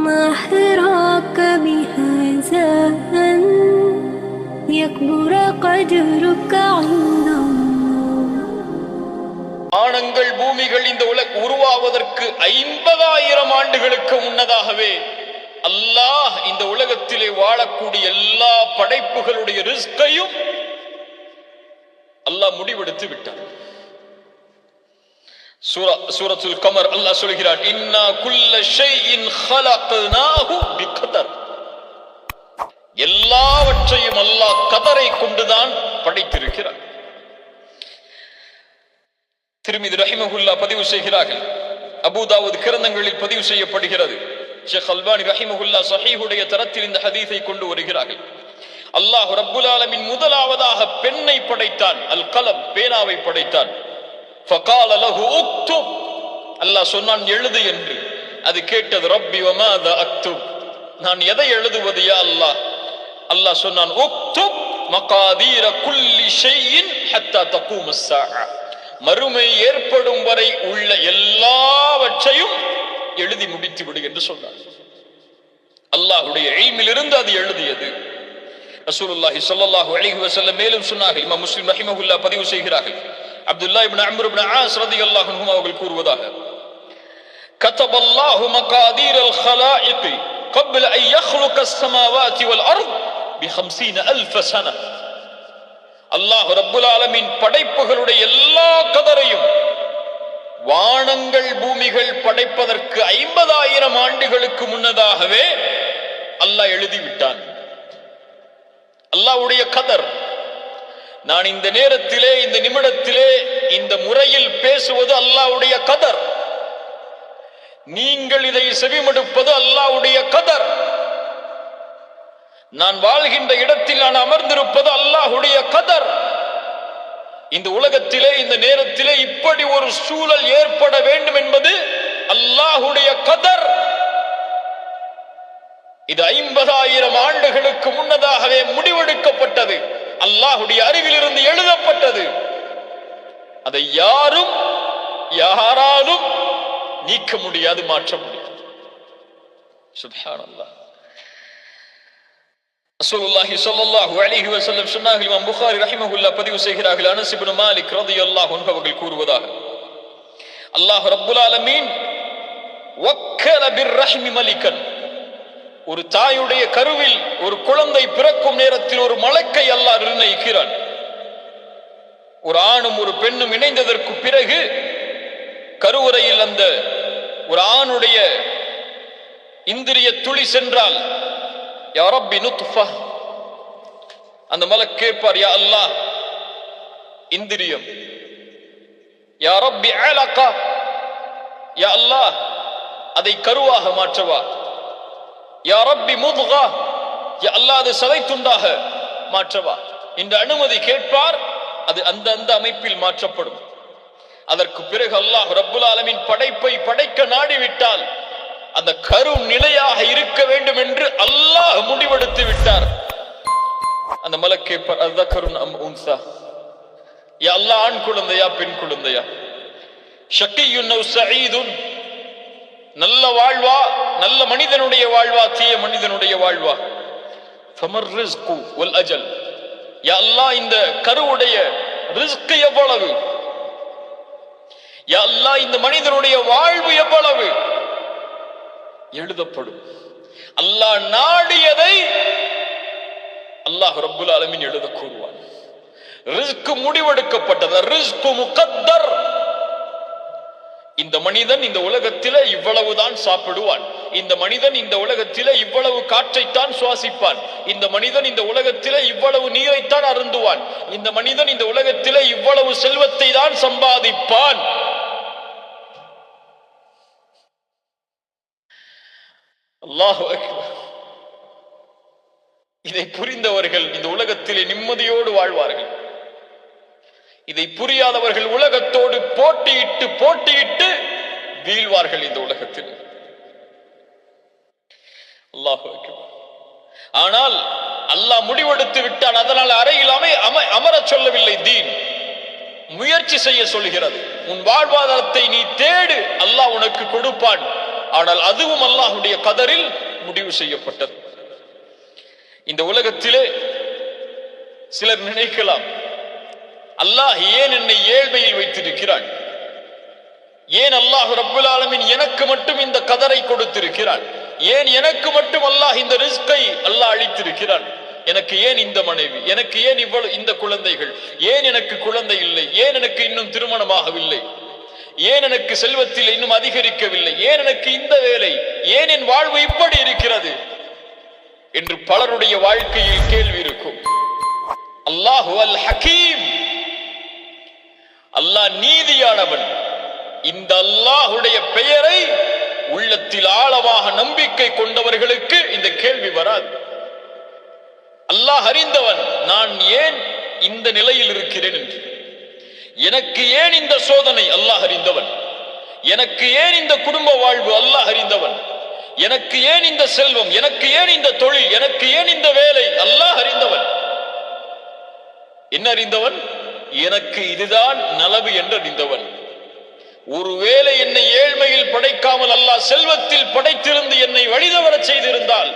ما حراك بهذا أن يكبر قدرك عند الله வானங்கள் பூமிகள் இந்த உலக உருவாவதற்கு ஐம்பதாயிரம் ஆண்டுகளுக்கு முன்னதாகவே அல்லாஹ் இந்த உலகத்திலே வாழக்கூடிய எல்லா படைப்புகளுடைய ரிஸ்கையும் அல்லாஹ் முடிவெடுத்து விட்டான் சூரா சூரத்துல் கமர் அல்லாஹ் சொல்கிறான் இன்னா குல்ல ஷைஇன் ஹலக்னாஹு பிகதர். எல்லாவற்றையும் அல்லாஹ் கதரை கொண்டுதான் படைத்திருக்கிறார் திருமிதி ரஹிமஹுல்லா பதிவு செய்கிறார்கள். அபுதாவுத் கிரந்தங்களில் பதிவு செய்யப்படுகிறது. ஷேக் அல்வானி ரஹிமஹுல்லா சஹீஹுடைய தரத்தில் இந்த ஹதீஸை கொண்டு வருகிறார்கள். அல்லாஹ் ரப்புல் ஆலமின் முதலாவதாக பெண்ணை படைத்தான் அல் கலம் பேனாவை படைத்தான். ஃபகால லஹு உக்துப் அல்லாஹ் சொன்னான் எழுது என்று. அது கேட்டது ரப்பி வமாத அக்துப்? நான் எதை எழுதுவது யா அல்லாஹ்? அல்லாஹ் சொன்னான் உக்துப் மகாதீர குல்லி ஷையின் ஹத்தா தகூம ஸாஅ. மறுமை ஏற்படும் வரை உள்ள எல்லாவற்றையும் எழுதி முடித்து விடு என்று சொன்னார் அல்லாஹ்வுடைய இல்மிலிருந்து அது எழுதியது. ரசூலுல்லாஹி ஸல்லல்லாஹு அலைஹி வஸல்லம் மேலும் சொன்னார்கள் இமாம் முஸ்லிம் ரஹிமஹுல்லா பதிவு செய்கிறார்கள் Abdullah ibn Amr ibn As ரலியல்லாஹு அன்ஹுமா அவர்கள் கூறுவதாக كتب الله مقادير الخلائق قبل أن يخلق السماوات والأرض بخمسين ألف سنة அல்லாஹ் ரப்புல் ஆலமின் படைப்புகளுடைய எல்லா கதரையும் வானங்கள் பூமிகள் படைப்பதற்கு ஐம்பதாயிரம் ஆண்டுகளுக்கு முன்னதாகவே அல்லாஹ் எழுதிவிட்டான் அல்லாஹ்வுடைய கதர் நான் இந்த நேரத்திலே இந்த நிமிடத்திலே இந்த முறையில் பேசுவது அல்லாவுடைய கதர். நீங்கள் இதை செவிமடுப்பது அல்லாவுடைய கதர். நான் வாழ்கின்ற இடத்தில் நான் அமர்ந்திருப்பது அல்லாஹுடைய கதர். இந்த உலகத்திலே இந்த நேரத்திலே இப்படி ஒரு சூழல் ஏற்பட வேண்டும் என்பது அல்லாஹுடைய கதர். இது ஐம்பதாயிரம் ஆண்டுகளுக்கு முன்னதாகவே முடிவெடுக்கப்பட்டது. அல்லாஹுடைய அறிவிலிருந்து எழுதப்பட்டது. அதை யாரும் யாராலும் நீக்க முடியாது மாற்ற முடியாது. சுப்ஹானல்லாஹ். ரசூலுல்லாஹி ஸல்லல்லாஹு அலைஹி வஸல்லம் சொன்னார்கள் இமாம் புகாரி ரஹிமஹுல்லாஹ் பதிவு செய்கிறார்கள் அனஸ் இப்னு மாலிக் ரலியல்லாஹு அன்ஹு அவர்கள் கூறுவதாக. அல்லாஹ் ரப்புல் ஆலமீன் வக்கல பிர்ரஹ்மி மலிகன் ஒரு தாயுடைய கருவில் ஒரு குழந்தை பிறக்கும் நேரத்தில் ஒரு மலக்கை அல்லா நிர்ணயிக்கிறான். ஒரு ஆணும் ஒரு பெண்ணும் இணைந்ததற்கு பிறகு கருவறையில் அந்த ஒரு ஆணுடைய இந்திரிய துளி சென்றால் யாரப்பி அந்த மலக் கேட்பார் யா அல்லா இந்திரியம். யா ரப்பி அலகா யா அல்லாஹ் அதை கருவாக மாற்றவா? யா ரப்பி முதுகா. யா அல்லாஹ் மாற்றவா? இந்த அனுமதி கேட்பார் அது அந்த அந்த அமைப்பில் மாற்றப்படும். அதற்கு பிறகு அல்லாஹ் ரப்புல் ஆலமின் படைப்பை படைக்க நாடிவிட்டால் அந்த கரு நிலையாக இருக்க வேண்டும் என்று அல்லாஹ் முடிவெடுத்து விட்டார். அந்த மலக்கே அதுதான் அம் அல்லாஹ் ஆண் குழந்தையா பெண் குழந்தையா? ஷக்கியுன் அவ் சயீதுன். நல்ல வாழ்வா நல்ல மனிதனுடைய வாழ்வா தீய மனிதனுடைய வாழ்வா. ஃபமர் ரிஸ்கு வல் அஜல். யா இந்த கருவுடைய ரிஸ்க் எவ்வளவு? எல்லாம் இந்த மனிதனுடைய வாழ்வு எவ்வளவு? எழுதப்படும். அல்லாஹ் நாடியதை அல்லாஹ் ரப்புல் ஆலமீன் எழுத கூறுவான் ரிஸ்க் முடிவெடுக்கப்பட்டது. ரிஸ்க் முகத்தர். இந்த மனிதன் இந்த உலகத்தில இவ்வளவுதான் சாப்பிடுவான். இந்த மனிதன் இந்த உலகத்திலே இவ்வளவு காற்றைத்தான் சுவாசிப்பான். இந்த மனிதன் இந்த உலகத்திலே இவ்வளவு நீரைத்தான் அருந்துவான். இந்த மனிதன் இந்த உலகத்திலே இவ்வளவு செல்வத்தை தான் சம்பாதிப்பான். அல்லாஹு இதை புரிந்தவர்கள் இந்த உலகத்திலே நிம்மதியோடு வாழ்வார்கள். இதை புரியாதவர்கள் உலகத்தோடு போட்டியிட்டு போட்டியிட்டு வீழ்வார்கள் இந்த உலகத்தில். ஆனால் அல்லாஹ் முடிவெடுத்து விட்டான். அதனால் அறையில் அமை அம அமரச் சொல்லவில்லை தீன். முயற்சி செய்ய சொல்கிறது உன் வாழ்வாதாரத்தை நீ தேடு. அல்லாஹ் உனக்கு கொடுப்பான். ஆனால் அதுவும் அல்லாஹுடைய கதரில் முடிவு செய்யப்பட்டது. இந்த உலகத்திலே சிலர் நினைக்கலாம். அல்லாஹ் ஏன் என்னை ஏழ்மையில் வைத்திருக்கிறான் ஏன் அல்லாஹ் ரபுல் ஆலமின் எனக்கு மட்டும் இந்த கதரை கொடுத்திருக்கிறான் ஏன் எனக்கு மட்டும் அல்லாஹ் இந்த ரிஸ்கை அல்லாஹ் அளித்திருக்கிறான் எனக்கு ஏன் இந்த மனைவி எனக்கு ஏன் இவ்வளவு இந்த குழந்தைகள்? ஏன் எனக்கு குழந்தை இல்லை? ஏன் எனக்கு இன்னும் திருமணமாகவில்லை? ஏன் எனக்கு செல்வத்தில் இன்னும் அதிகரிக்கவில்லை? ஏன் எனக்கு இந்த வேலை? ஏன் என் வாழ்வு இப்படி இருக்கிறது? என்று பலருடைய வாழ்க்கையில் கேள்வி இருக்கும். அல்லாஹு அல் ஹக்கீம் அல்லாஹ் நீதியானவன். இந்த அல்லாஹுடைய பெயரை உள்ளத்தில் ஆழமாக நம்பிக்கை கொண்டவர்களுக்கு இந்த கேள்வி வராது. அல்லாஹ் அறிந்தவன் நான் ஏன் இந்த நிலையில் இருக்கிறேன் என்று. எனக்கு ஏன் இந்த சோதனை? அல்லாஹ் அறிந்தவன். எனக்கு ஏன் இந்த குடும்ப வாழ்வு? அல்லாஹ் அறிந்தவன். எனக்கு ஏன் இந்த செல்வம்? எனக்கு ஏன் இந்த தொழில்? எனக்கு ஏன் இந்த வேலை? அல்லாஹ் அறிந்தவன். என்ன அறிந்தவன்? எனக்கு இதுதான் நலவு என்று அறிந்தவன். ஒருவேளை என்னை ஏழ்மையில் படைக்காமல் அல்லாஹ் செல்வத்தில் படைத்திருந்து என்னை வழிதவரச் செய்திருந்தால்.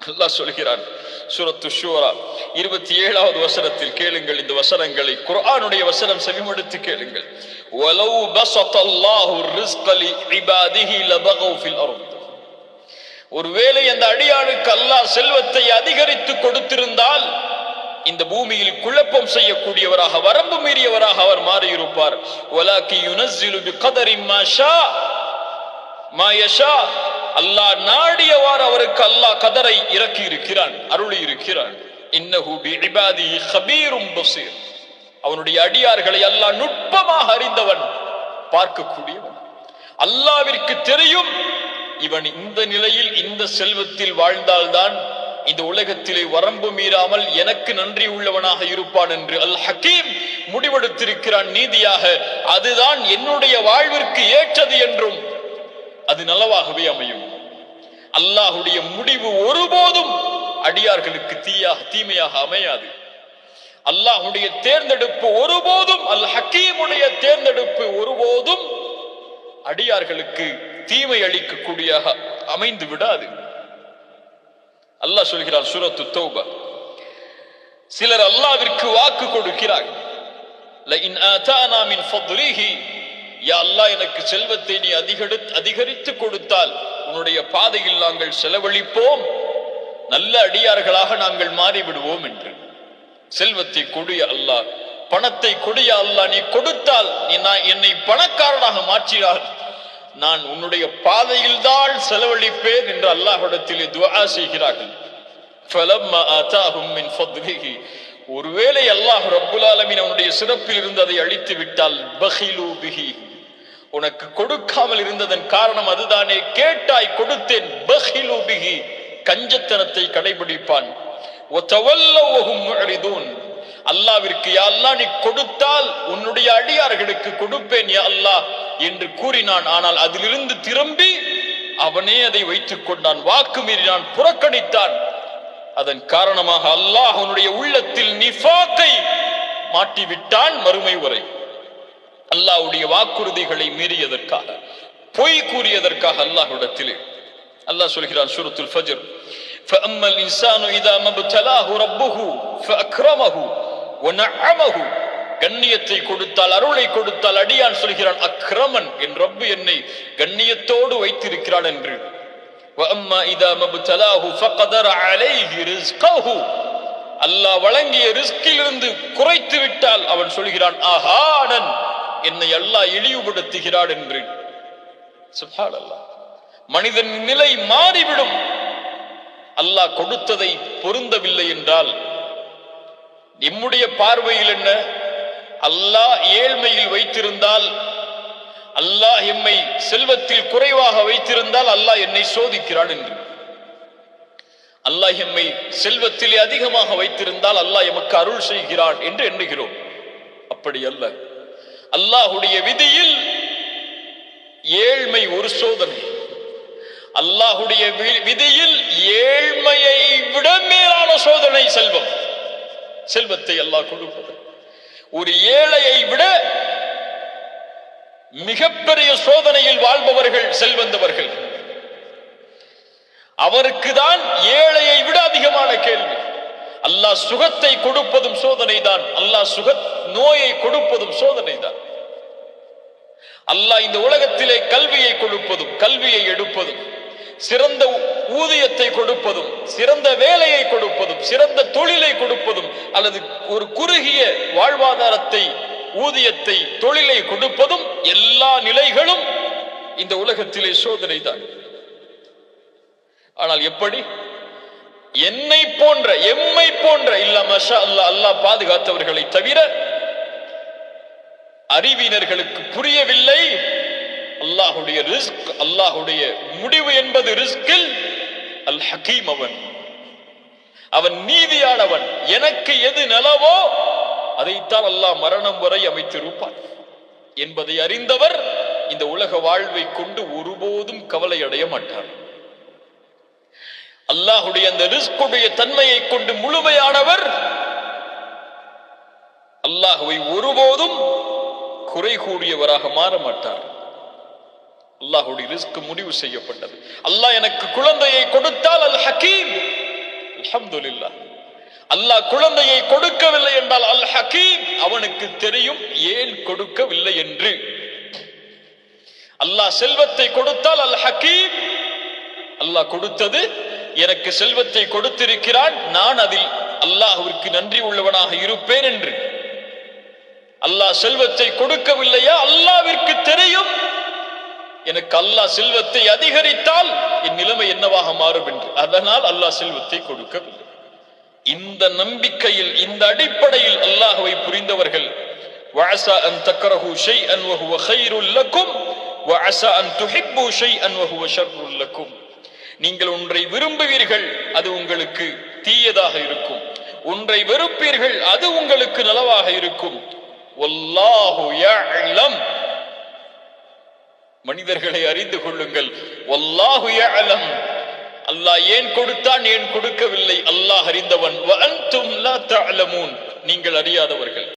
அல்லாஹ் சொல்கிறான் சுரத்து ஷூரா இருபத்தி ஏழாவது வசனத்தில் கேளுங்கள் இந்த வசனங்களை குர்ஆனுடைய வசனம் செவிமடுத்து கேளுங்கள். வலவு ஃபில் ஒருவேளை அந்த அடியானுக்கு அல்லாஹ் செல்வத்தை அதிகரித்து கொடுத்திருந்தால் பூமியில் குழப்பம் செய்யக்கூடியவராக வரம்பு மீறியவராக அவர் மாறியிருப்பார். ஷா அல்லாஹ் அவருக்கு அல்லாஹ் கதரை இறக்கி இருக்கிறான் அருளி இருக்கிறான் அவனுடைய அடியார்களை அல்லாஹ் நுட்பமாக அறிந்தவன் பார்க்கக்கூடியவன். அல்லாவிற்கு தெரியும் இவன் இந்த நிலையில் இந்த செல்வத்தில் வாழ்ந்தால்தான் இந்த உலகத்திலே வரம்பு மீறாமல் எனக்கு நன்றி உள்ளவனாக இருப்பான் என்று அல் ஹக்கீம் முடிவெடுத்திருக்கிறான் நீதியாக. அதுதான் என்னுடைய வாழ்விற்கு ஏற்றது என்றும் அது நலவாகவே அமையும். அல்லாஹுடைய முடிவு ஒருபோதும் அடியார்களுக்கு தீயாக தீமையாக அமையாது. அல்லாஹுடைய தேர்ந்தெடுப்பு ஒருபோதும் அல் ஹக்கீமுடைய தேர்ந்தெடுப்பு ஒருபோதும் அடியார்களுக்கு தீமை அளிக்கக்கூடிய அமைந்து விடாது. அல்லாஹ் சொல்கிறார் சூரத்து தௌபா. சிலர் அல்லாவிற்கு வாக்கு கொடுக்கிறார். எனக்கு செல்வத்தை நீ அதிகரித்து அதிகரித்து கொடுத்தால் உன்னுடைய பாதையில் நாங்கள் செலவழிப்போம். நல்ல அடியார்களாக நாங்கள் மாறிவிடுவோம் என்று. செல்வத்தை கொடிய அல்லாஹ். பணத்தை கொடிய அல்லாஹ். நீ கொடுத்தால் என்னை பணக்காரனாக மாற்றினார் நான் உன்னுடைய பாதையில் தான் செலவழிப்பேன் என்று அல்லாஹிடத்திலே துவா செய்கிறார்கள். ஒருவேளை அல்லாஹ் ரப்புல் ஆலமின் அவனுடைய சிறப்பில் இருந்து அதை அழித்து விட்டால் பஹிலு உனக்கு கொடுக்காமல் இருந்ததன் காரணம் அதுதானே கேட்டாய் கொடுத்தேன் பஹிலு கஞ்சத்தனத்தை கடைபிடிப்பான். அல்லாவிற்கு யா அல்லாஹ் நீ கொடுத்தால் உன்னுடைய அடியார்களுக்கு கொடுப்பேன் யா அல்லாஹ் என்று கூறினான் ஆனால் அதிலிருந்து திரும்பி அவனே அதை வைத்துக் கொண்டான் வாக்கு மீறினான் புறக்கணித்தான் அதன் காரணமாக அல்லாஹ் அவனுடைய உள்ளத்தில் நிஃபாக்கை மாட்டிவிட்டான் மறுமை வரை அல்லாஹ்வுடைய வாக்குறுதிகளை மீறியதற்காக பொய் கூறியதற்காக அல்லாஹ்விடத்திலே அல்லாஹ் சொல்கிறான் சூரத்துல் ஃபஜர் فأما الإنسان إذا ما ابتلاه ربه فأكرمه ونعمه கண்ணியத்தை கொடுத்தால் அருளை கொடுத்தால் அடியான் சொல்கிறான் அக்ரமன் என் ரப்பு என்னை கண்ணியத்தோடு வைத்திருக்கிறான் என்று. அல்லாஹ் வழங்கிய ரிஸ்கிலிருந்து குறைத்து விட்டால் அவன் சொல்கிறான் ஆஹாடன் என்னை அல்லா இழிவுபடுத்துகிறான் என்று. மனிதன் நிலை மாறிவிடும். அல்லாஹ் கொடுத்ததை பொருந்தவில்லை என்றால் நம்முடைய பார்வையில் என்ன? அல்லாஹ் ஏழ்மையில் வைத்திருந்தால் அல்லாஹ் எம்மை செல்வத்தில் குறைவாக வைத்திருந்தால் அல்லாஹ் என்னை சோதிக்கிறான் என்று. அல்லாஹ் எம்மை செல்வத்திலே அதிகமாக வைத்திருந்தால் அல்லாஹ் எமக்கு அருள் செய்கிறான் என்று எண்ணுகிறோம். அப்படி அல்ல. அல்லாஹுடைய விதியில் ஏழ்மை ஒரு சோதனை. அல்லாஹுடைய வி- விதியில் ஏழ்மையை விட மேலான சோதனை செல்வம். செல்வத்தை அல்லாஹ் கொடுப்பது. ஒரு ஏழையை விட மிகப்பெரிய சோதனையில் வாழ்பவர்கள் செல்வந்தவர்கள். அவருக்கு தான் ஏழையை விட அதிகமான கேள்வி. அல்லாஹ் சுகத்தை கொடுப்பதும் சோதனை தான் அல்லாஹ் சுக நோயை கொடுப்பதும் சோதனை தான் அல்லாஹ் இந்த உலகத்திலே கல்வியை கொடுப்பதும் கல்வியை எடுப்பதும். சிறந்த ஊதியத்தை கொடுப்பதும் சிறந்த வேலையை கொடுப்பதும் சிறந்த தொழிலை கொடுப்பதும் அல்லது ஒரு குறுகிய வாழ்வாதாரத்தை ஊதியத்தை தொழிலை கொடுப்பதும் எல்லா நிலைகளும் இந்த உலகத்திலே சோதனை தான் ஆனால் எப்படி? என்னை போன்ற எம்மை போன்ற இல்லாம அல்லா அல்லாஹ் பாதுகாத்தவர்களை தவிர அறிவினர்களுக்கு புரியவில்லை. அல்லாஹுடைய ரிஸ்க் அல்லாஹுடைய முடிவு என்பது ரிஸ்கில் அல் ஹக்கீம் அவன். அவன் நீதியானவன். எனக்கு எது நலவோ அதைத்தான் அல்லாஹ் மரணம் வரை அமைத்திருப்பான் என்பதை அறிந்தவர் இந்த உலக வாழ்வை கொண்டு ஒருபோதும் கவலை அடைய மாட்டார். அல்லாஹுடைய அந்த ரிஸ்குடைய தன்மையை கொண்டு முழுமையானவர் அல்லாஹுவை ஒருபோதும் குறை கூறியவராக மாற மாட்டார். அல்லாஹுடைய ரிஸ்க் முடிவு செய்யப்பட்டது. அல்லாஹ் எனக்கு குழந்தையை கொடுத்தால் அல் ஹக்கீம் அல்ஹம்துலில்லாஹ் அல்லாஹ் குழந்தையை கொடுக்கவில்லை என்றால் அல் ஹக்கீம் அவனுக்கு தெரியும் ஏன் கொடுக்கவில்லை என்று. அல்லாஹ் செல்வத்தை கொடுத்தால் அல் ஹக்கீம் அல்லாஹ் கொடுத்தது எனக்கு செல்வத்தை கொடுத்திருக்கிறான். நான் அதில் அல்லாஹுவிற்கு நன்றி உள்ளவனாக இருப்பேன் என்று. அல்லாஹ் செல்வத்தை கொடுக்கவில்லையா? அல்லாவிற்கு தெரியும். எனக்கு அல்லாஹ் செல்வத்தை அதிகரித்தால் என் நிலைமை என்னவாக மாறும் என்று அதனால் அல்லாஹ் செல்வத்தை கொடுக்கவில்லை இந்த நம்பிக்கையில் இந்த அடிப்படையில் அல்லாஹ்வை புரிந்தவர்கள் وعسى أن تكرهوا شيئا وهو خير لكم وعسى أن تحبوا شيئا وهو شر لكم நீங்கள் ஒன்றை விரும்புவீர்கள் அது உங்களுக்கு தீயதாக இருக்கும் ஒன்றை வெறுப்பீர்கள் அது உங்களுக்கு நலவாக இருக்கும் வல்லாஹு யஅலம் மனிதர்களை அறிந்து கொள்ளுங்கள். அல்லாஹ் ஏன் கொடுத்தான் ஏன் கொடுக்கவில்லை? அல்லாஹ் அறிந்தவன். நீங்கள் அறியாதவர்கள்.